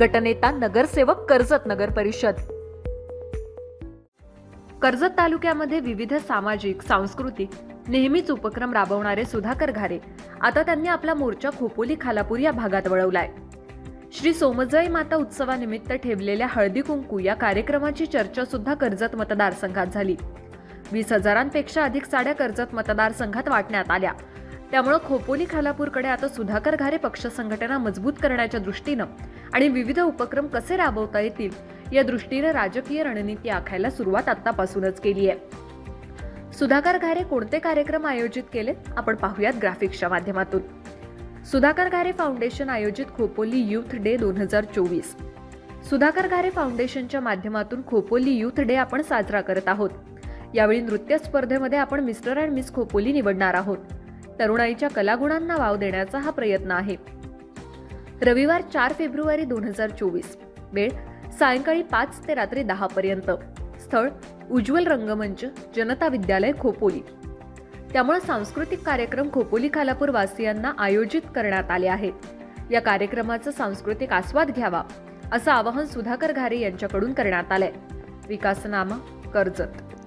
गटनेता नगरसेवक कर्जत नगर परिषद. कर्जत तालुक्यामध्ये विविध सामाजिक सांस्कृतिक नेहमीच उपक्रम राबवणारे सुधाकर घारे. आता त्यांनी आपला मोर्चा खोपोली खालापूर या भागात वळवलाय. श्री सोमजई माता उत्सवानिमित्त ठेवलेल्या हळदी कुंकू या कार्यक्रमाची चर्चा सुद्धा कर्जत मतदारसंघात झाली. वीस हजारांपेक्षा अधिक साड्या कर्जत मतदारसंघात वाटण्यात आल्या. त्यामुळं खोपोली खालापूरकडे आता सुधाकर घारे पक्ष संघटना मजबूत करण्याच्या दृष्टीनं आणि विविध उपक्रम कसे राबवता येतील या दृष्टीनं राजकीय रणनीती आखायला सुरुवात आतापासूनच केली आहे. सुधाकर घारे कोणते कार्यक्रम आयोजित केले? आपण पाहूयात ग्राफिक्सच्या माध्यमातून. सुधाकर घारे फाउंडेशन आयोजित खोपोली युथ डे दोन हजार चोवीस. सुधाकर घारे फाउंडेशनच्या माध्यमातून खोपोली युथ डे आपण साजरा करत आहोत. यावेळी नृत्य स्पर्धेमध्ये आपण मिस्टर अँड मिस खोपोली निवडणार आहोत. तरुणाईच्या कलागुणांना वाव देण्याचा हा प्रयत्न आहे. रविवार चार फेब्रुवारी दोन हजार चोवीस. वेळ सायंकाळी पाच ते रात्री दहा पर्यंत. स्थळ उज्ज्वल रंगमंच जनता विद्यालय खोपोली. त्यामुळे सांस्कृतिक कार्यक्रम खोपोली खालापूर वासियांना आयोजित करण्यात आले आहेत. या कार्यक्रमाचा सांस्कृतिक आस्वाद घ्यावा असं आवाहन सुधाकर घारे यांच्याकडून करण्यात आलंय. विकासनामा कर्जत.